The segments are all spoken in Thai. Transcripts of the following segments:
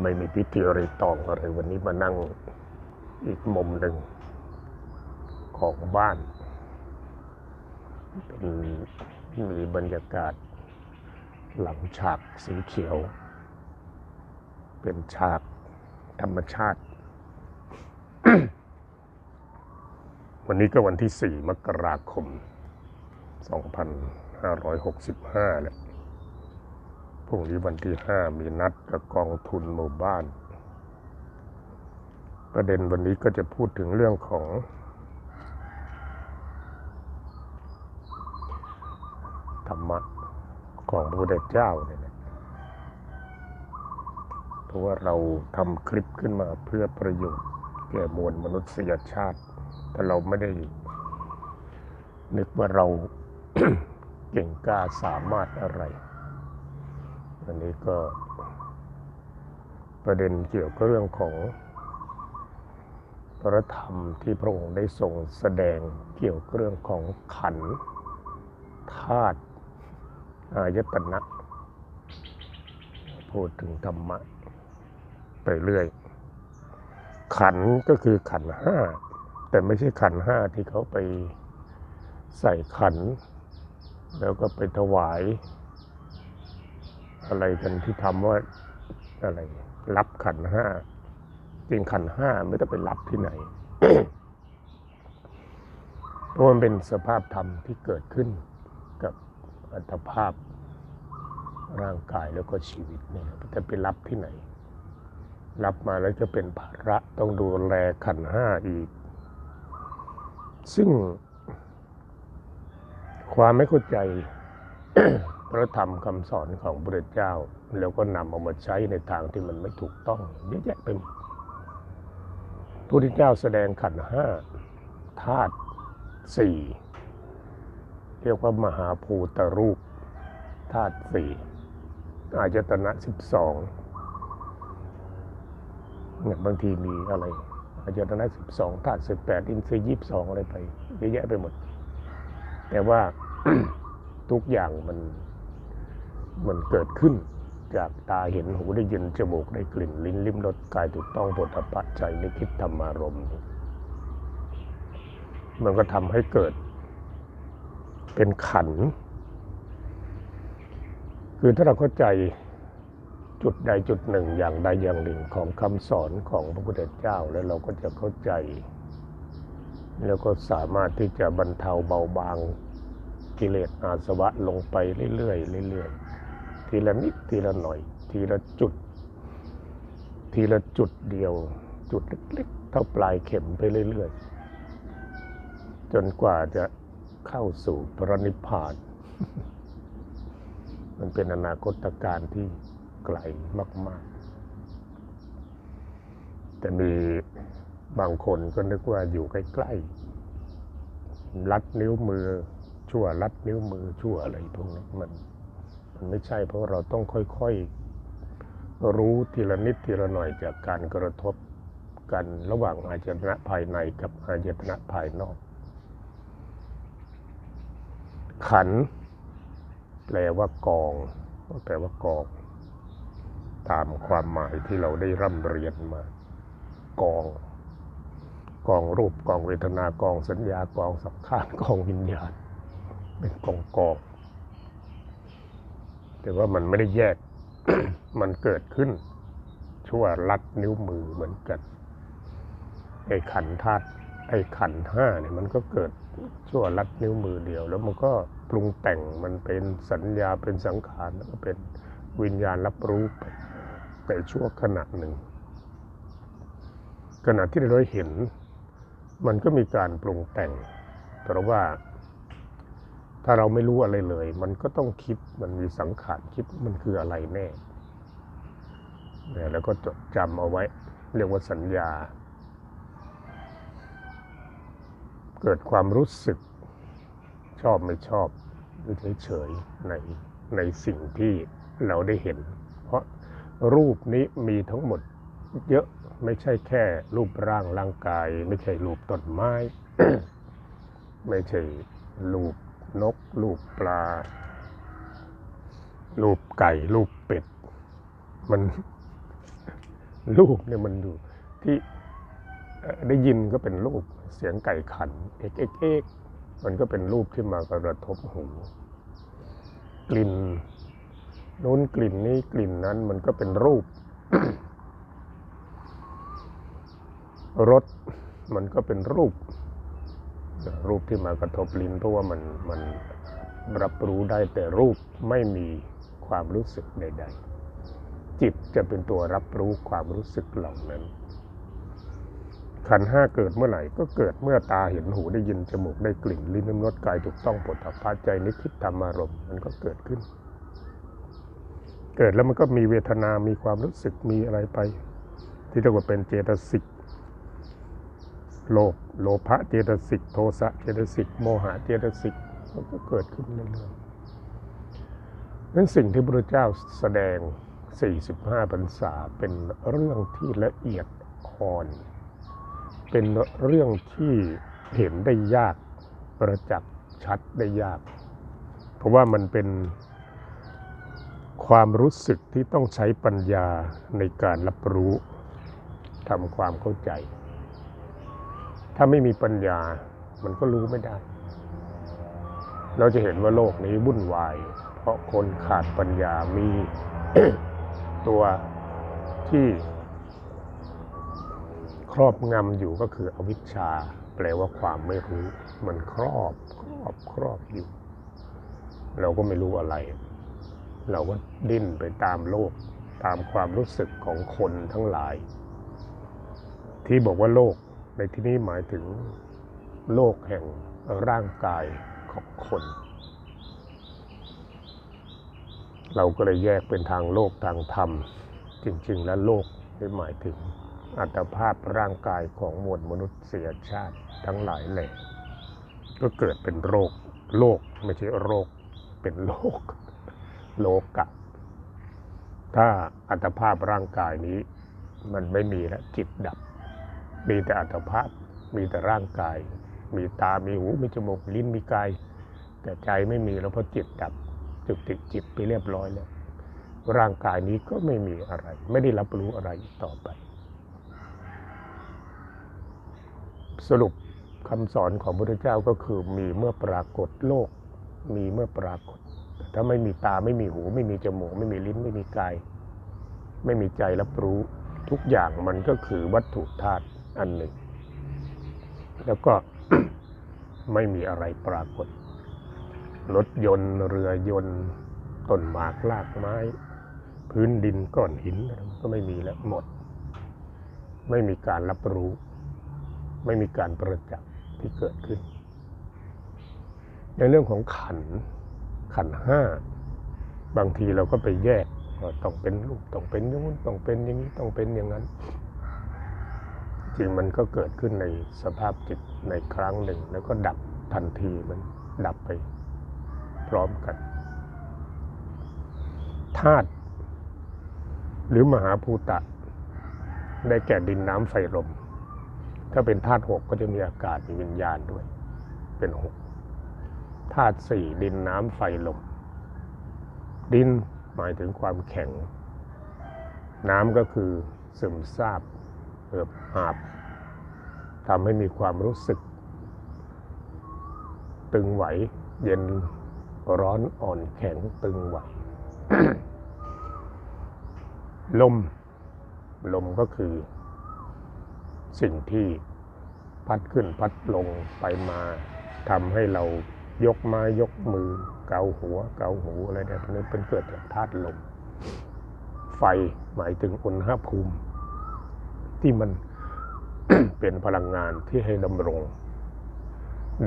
ไม่มีพิธีรีตองอะไรวันนี้มานั่งอีกมุมหนึ่งของบ้าน เป็นมีบรรยากาศหลังฉากสีเขียว เป็นฉากธรรมชาติ วันนี้ก็วันที่ 4 มกราคม 2565 แล้ว รุ่งนี้วันที่5มีนัดกับกองทุนหมู่บ้าน ประเด็นวันนี้ก็จะพูดถึงเรื่องของ ธรรมะของพระพุทธเจ้าเนี่ยนะเพราะว่าเราทำคลิปขึ้นมาเพื่อประโยชน์แก่มวลมนุษยชาติ แต่เราไม่ได้ นึกว่าเราเก่งกล้าสามารถอะไร อันนี้ก็ประเด็นเกี่ยวกับเรื่องของพระธรรมที่พระองค์ได้ทรงแสดงเกี่ยวกับเรื่องของขันธาตุอายตนะพูดถึงธรรมะไปเรื่อย ขันก็คือขันห้า แต่ไม่ใช่ขันห้าที่เขาไปใส่ขัน แล้วก็ไปถวาย อะไรกันที่ทำว่าอะไรรับขันห้าจริงขันห้าไม่ต้องไปรับที่ไหนเพราะมันเป็นสภาพธรรมที่เกิดขึ้นกับอัตภาพร่างกายแล้วก็ชีวิตเนี่ยจะไปรับที่ไหน รับมาแล้วจะเป็นภาระต้องดูแลขันห้าอีก ซึ่งความไม่เข้าใจ พระธรรมคำสอนของพระเจ้า แล้วก็นำเอามาใช้ในทางที่มันไม่ถูกต้องเยอะแยะไปหมดพระพุทธเจ้าแสดงขันห้าธาตุสี่เรียกว่ามหาภูตรูปธาตุสี่อายตนะสิบสองเนี่ยบางทีมีอะไร อายตนะสิบสองธาตุสิบแปดอินทรีย์ยี่สิบสองอะไรไปเยอะแยะไปหมด แต่ว่าทุกอย่างมัน มันเกิดขึ้น จากตาเห็นหูได้ยินจมูกได้กลิ่นลิ้นลิ้มรสกายถูกต้องบทปะใจนึกคิดธรรมารมณ์มันก็ทำให้เกิด เป็นขัน คือถ้าเราเข้าใจจุดใดจุดหนึ่งอย่างใดอย่างหนึ่งของคำสอนของพระพุทธเจ้าแล้วเราก็จะเข้าใจ แล้วก็สามารถที่จะบรรเทาเบาบางกิเลสอาสวะลงไปเรื่อยๆเรื่อยๆ ทีละนิดทีละหน่อย ทีละจุด ทีละจุดเดียว จุดเล็กๆ เท่าปลายเข็มไปเรื่อยๆ จนกว่าจะเข้าสู่พระนิพพาน มันเป็นอนาคตการที่ไกลมาก ๆ แต่มีบางคนก็นึกว่าอยู่ใกล้ๆลัดนิ้วมือชั่วลัดนิ้วมือชั่วอะไรพวกนี้มันมัน ไม่ใช่เพราะเราต้องค่อยๆ รู้ทีละนิดทีละหน่อยจากการกระทบกันระหว่างอายตนะภายในกับอายตนะภายนอก ขัน แปลว่ากอง แปลว่ากอง ตามความหมายที่เราได้ร่ำเรียนมา กอง กองรูปกองเวทนากองสัญญากองสังขารกองวิญญาณ เป็นกองกอง แต่ว่ามันไม่ได้แยก มันเกิดขึ้น ชั่วลัดนิ้วมือเหมือนกัน ไอ้ขันธาตุไอ้ขันห้าเนี่ยมันก็เกิดชั่วลัดนิ้วมือเดียว แล้วมันก็ปรุงแต่งมันเป็นสัญญาเป็นสังขารแล้วก็เป็นวิญญาณรับรู้ไปในชั่วขณะหนึ่ง ขณะที่เราเห็น มันก็มีการปรุงแต่งเพราะว่า ถ้าเราไม่รู้อะไรเลย มันก็ต้องคิดมันมีสังขารคิดมันคืออะไรแน่เนี่ยแล้วก็จดจำเอาไว้ เรียกว่าสัญญา เกิดความรู้สึกชอบไม่ชอบหรือเฉยๆในในสิ่งที่เราได้เห็น เพราะรูปนี้มีทั้งหมดเยอะไม่ใช่แค่รูปร่างร่างกาย ไม่ใช่รูปต้นไม้ ไม่ใช่รูป นก รูปปลา รูปไก่ รูปเป็ด มันรูปเนี่ยมันอยู่ที่ได้ยินก็เป็นรูปเสียงไก่ขันเอกเอกเอกมันก็เป็นรูปที่มากระทบหู กลิ่นโน้นกลิ่นนี้กลิ่นนั้นมันก็เป็นรูปรสมันก็เป็นรูป รูปที่มากระทบลิ้นเพราะว่ามันมันรับรู้ได้แต่รูปไม่มีความรู้สึกใด ๆ จิตจะเป็นตัวรับรู้ความรู้สึกเหล่านั้น ขันห้าเกิดเมื่อไหร่ก็เกิดเมื่อตาเห็นหูได้ยินจมูกได้กลิ่นลิ้นน้ำรสกายถูกต้องปวดทัพพาใจนึกคิดธรรมารมณ์มันก็เกิดขึ้น เกิดแล้วมันก็มีเวทนา มีความรู้สึกมีอะไรไป ที่เรียกว่าเป็นเจตสิก โลภโลภะเจตสิก โทสะเจตสิก โมหะเจตสิก มันก็เกิดขึ้นเรื่อยๆนั้นสิ่งที่พระเจ้าแสดง 45พรรษาเป็นเรื่องที่ละเอียดอ่อน เป็นเรื่องที่เห็นได้ยากประจักษ์ชัดได้ยาก เพราะว่ามันเป็นความรู้สึกที่ต้องใช้ปัญญาในการรับรู้ทำความเข้าใจ ถ้าไม่มีปัญญา มันก็รู้ไม่ได้ เราจะเห็นว่าโลกนี้วุ่นวาย เพราะคนขาดปัญญามีตัวที่ครอบงำอยู่ก็คืออวิชชา แปลว่าความไม่รู้ มันครอบครอบครอบอยู่ เราก็ไม่รู้อะไร เราก็ดิ้นไปตามโลก ตามความรู้สึกของคนทั้งหลาย ที่บอกว่าโลก ในที่นี้หมายถึงโลกแห่งร่างกายของคน เราก็เลยแยกเป็นทางโลกทางธรรม จริง ๆ แล้วโลกนี่หมายถึงอัตภาพร่างกายของมวลมนุษยชาติทั้งหลายแหล่ก็เกิดเป็นโรคโลกไม่ใช่โรคเป็นโลกโลกะ ถ้าอัตภาพร่างกายนี้มันไม่มีแล้วจิตดับ มีแต่อัตภาพ มีแต่ร่างกาย มีตา มีหู มีจมูก ลิ้น มีกาย แต่ใจไม่มีแล้วเพราะจิตดับจุติดจิตไปเรียบร้อยแล้ว ร่างกายนี้ก็ไม่มีอะไร ไม่ได้รับรู้อะไรต่อไป สรุปคำสอนของพระพุทธเจ้าก็คือมีเมื่อปรากฏโลก มีเมื่อปรากฏ ถ้าไม่มีตาไม่มีหู ไม่มีจมูก ไม่มีลิ้น ไม่มีกาย ไม่มีใจรับรู้ทุกอย่างมันก็คือวัตถุธาตุ อันหนึ่ง แล้วก็ไม่มีอะไรปรากฏ รถยนต์เรือยนต์ต้นหมากลากไม้ พื้นดินก้อนหินก็ไม่มีแล้วหมด ไม่มีการรับรู้ ไม่มีการประจักษ์ที่เกิดขึ้น ในเรื่องของขันขันห้าบางทีเราก็ไปแยกต้องเป็นรูปต้องเป็นอย่างนู้นต้องเป็นอย่างนี้ต้องเป็นอย่างนั้น จริงมันก็เกิดขึ้นในสภาพจิตในครั้งหนึ่ง แล้วก็ดับทันทีมันดับไปพร้อมกันธาตุหรือมหาภูตะ ได้แก่ดินน้ำไฟลม ถ้าเป็นธาตุหกก็จะมีอากาศมีวิญญาณด้วย เป็นหกธาตุสี่ดินน้ำไฟลม ดินหมายถึงความแข็ง น้ำก็คือซึมซาบ เอือบหาบทำให้มีความรู้สึก ตึงไหว เย็นร้อนอ่อนแข็งตึงไหว ลม ลมก็คือ สิ่งที่พัดขึ้นพัดลงไปมาทำให้เรายกไม้ยกมือ เกาหัว เกาหูอะไรเนี่ยพวกนี้เป็นเกิดจากธาตุลม ไฟหมายถึงอุณหภูมิ ที่มันเป็นพลังงานที่ให้ดำรง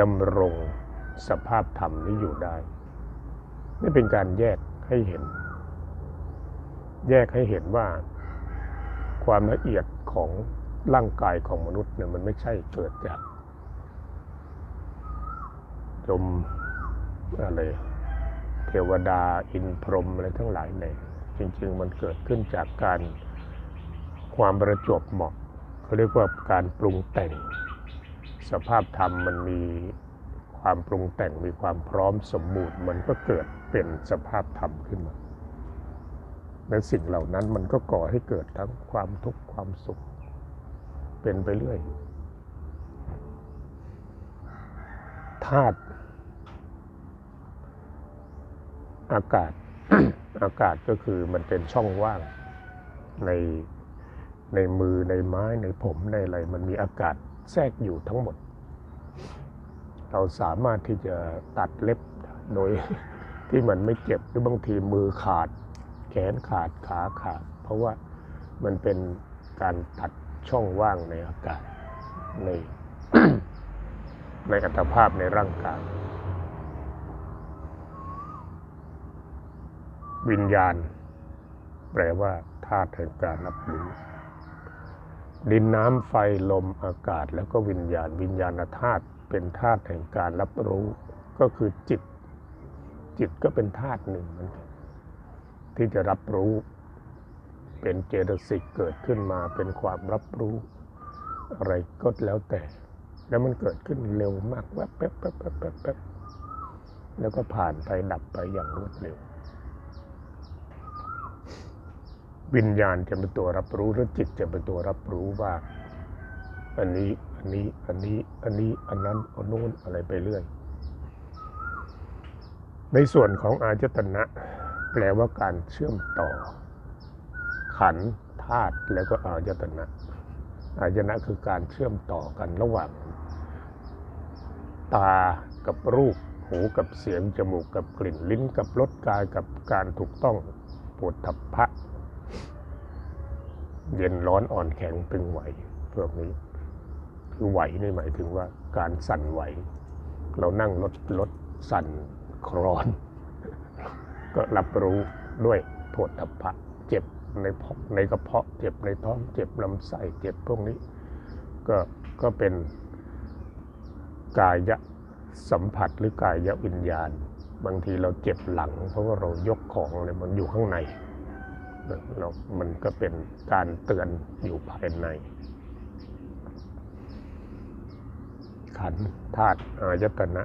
ดำรงสภาพธรรมนี้อยู่ได้ นี่เป็นการแยกให้เห็น แยกให้เห็นว่า ความละเอียดของร่างกายของมนุษย์เนี่ยมันไม่ใช่เกิดจากจมอะไรเทวดาอินพรหมอะไรทั้งหลายเลยจริง ๆ มันเกิดขึ้นจากการ ความประจวบเหมาะเขาเรียกว่าการปรุงแต่ง สภาพธรรมมันมีความปรุงแต่งมีความพร้อมสมบูรณ์มันก็เกิดเป็นสภาพธรรมขึ้นมาและสิ่งเหล่านั้นมันก็ก่อให้เกิดทั้งความทุกข์ความสุข เป็นไปเรื่อยธาตุอากาศอากาศก็คือมันเป็นช่องว่างใน ในมือในไม้ในผมในอะไรมันมีอากาศแทรกอยู่ทั้งหมด เราสามารถที่จะตัดเล็บโดยที่มันไม่เจ็บหรือบางทีมือขาด แขนขาดขาขาด เพราะว่ามันเป็นการตัดช่องว่างในอากาศในในอัตภาพในร่างกายวิญญาณ แปลว่าธาตุแห่งการรับรู้ ดินน้ำไฟลมอากาศแล้วก็วิญญาณวิญญาณธาตุเป็นธาตุแห่งการรับรู้ก็คือจิต จิตก็เป็นธาตุหนึ่งเหมือนกันที่จะรับรู้ เป็นเจตสิกเกิดขึ้นมาเป็นความรับรู้ อะไรก็แล้วแต่ แล้วมันเกิดขึ้นเร็วมากแวบแป๊บแป๊บแป๊บแป๊บแป๊บแล้วก็ผ่านไปดับไปอย่างรวดเร็ว วิญญาณจะเป็นตัวรับรู้หรือจิตจะเป็นตัวรับรู้ว่า อันนี้อันนี้อันนี้อันนี้อันนั้นอันนู้นอะไรไปเรื่อย ในส่วนของอาจตนะ แปลว่าการเชื่อมต่อ ขันธาตุแล้วก็อายตนะ อายตนะคือการเชื่อมต่อกันระหว่าง ตากับรูปหูกับเสียงจมูกกับกลิ่นลิ้นกับรสกายกับการถูกต้องปวดทัพพะ เย็นร้อนอ่อนแข็งตึงไหวพวกนี้ คือไหวนี่หมายถึงว่าการสั่นไหว เรานั่งรถรถสั่นคลอน ก็รับรู้ด้วยโผฏฐัพพะเจ็บในพกในกระเพาะเจ็บในท้องเจ็บลำไส้เจ็บพวกนี้ ก็ก็เป็นกายะสัมผัสหรือกายวิญญาณ บางทีเราเจ็บหลัง เพราะว่าเรายกของอะไรมันอยู่ข้างใน เรามันก็เป็นการเตือนอยู่ภายใน ขันธ์ธาตุอายตนะ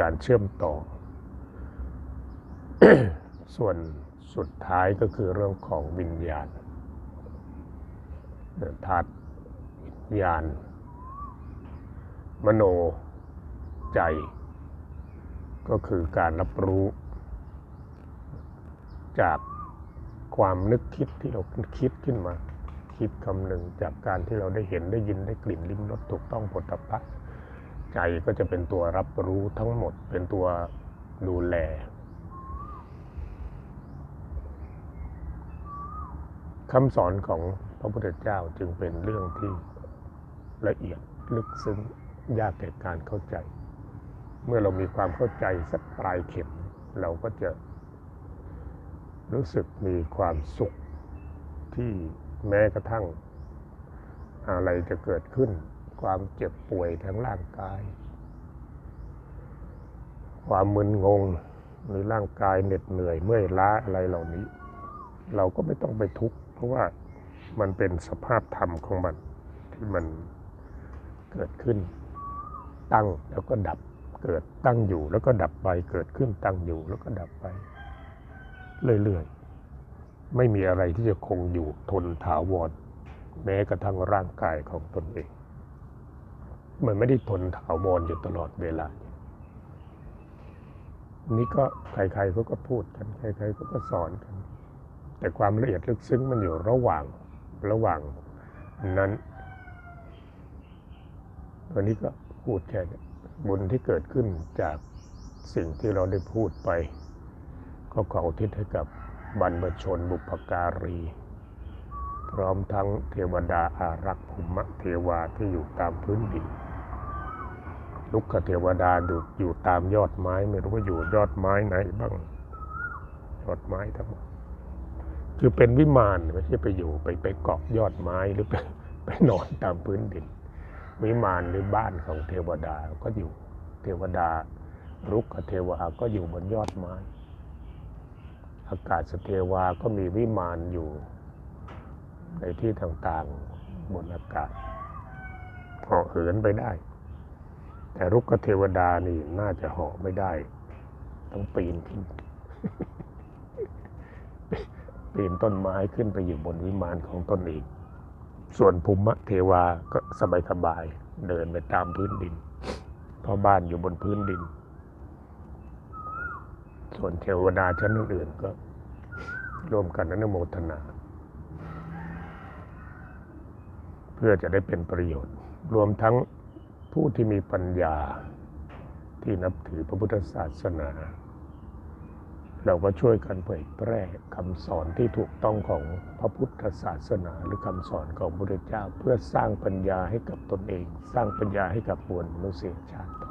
การเชื่อมต่อ ส่วนสุดท้ายก็คือเรื่องของวิญญาณธาตุวิญญาณ มโนใจ ก็คือการรับรู้จาก ความนึกคิดที่เราคิดขึ้นมา คิดคำหนึ่งจากการที่เราได้เห็นได้ยินได้กลิ่นลิ้มรสถูกต้องผลตภะใจก็จะเป็นตัวรับรู้ทั้งหมดเป็นตัวดูแล คำสอนของพระพุทธเจ้าจึงเป็นเรื่องที่ละเอียดลึกซึ้งยากแก่การเข้าใจ เมื่อเรามีความเข้าใจสักปลายเข็ม เราก็จะ รู้สึกมีความสุขที่แม้กระทั่งอะไรจะเกิดขึ้น ความเจ็บป่วยทางร่างกาย ความมึนงงหรือร่างกายเหน็ดเหนื่อยเมื่อยล้าอะไรเหล่านี้ เราก็ไม่ต้องไปทุกข์เพราะว่ามันเป็นสภาพธรรมของมันที่มันเกิดขึ้น ตั้งแล้วก็ดับเกิดตั้งอยู่แล้วก็ดับไป เกิดขึ้นตั้งอยู่แล้วก็ดับไป เรื่อยๆ ไม่มีอะไรที่จะคงอยู่ทนถาวรแม้กระทั่งร่างกายของตนเอง มันไม่ได้ทนถาวรอยู่ตลอดเวลา นี่ก็ใครๆเขาก็พูดกันใครๆเขาก็สอนกัน แต่ความละเอียดลึกซึ้งมันอยู่ระหว่างระหว่างนั้นวันนี้ก็พูดแค่นี้บุญที่เกิดขึ้นจากสิ่งที่เราได้พูดไป ก็ขออุทิศให้กับบรรพชนบุพการี พร้อมทั้งเทวดาอารักษ์ภูมิเทวาที่อยู่ตามพื้นดินลุกขเทวดาอยู่อยู่ตามยอดไม้ไม่รู้ว่าอยู่ยอดไม้ไหนบ้างยอดไม้ทั้งหมดคือเป็นวิมานไม่ใช่ไปอยู่ไปไปเกาะยอดไม้หรือไปไปนอนตามพื้นดิน วิมานหรือบ้านของเทวดาก็อยู่เทวดารุกขเทวาก็อยู่บนยอดไม้ อากาศสเทวาก็มีวิมานอยู่ ในที่ต่างๆบนอากาศเหาะเหินไปได้ แต่รุกเทวดานี่น่าจะเหาะไม่ได้ ต้องปีนขึ้นปปีนต้นไม้ขึ้นไปอยู่บนวิมานของตนเองส่วนภูมิเทวาก็สบายๆเดินไปตามพื้นดิน เพราะบ้านอยู่บนพื้นดิน ส่วนเทวดาชั้นอื่นๆก็ร่วมกันอนุโมทนา เพื่อจะได้เป็นประโยชน์ รวมทั้งผู้ที่มีปัญญาที่นับถือพระพุทธศาสนา เราก็ช่วยกันเผยแพร่คำสอนที่ถูกต้องของพระพุทธศาสนา หรือคำสอนของพระพุทธเจ้า เพื่อสร้างปัญญาให้กับตนเอง สร้างปัญญาให้กับมวลมนุษยชาติ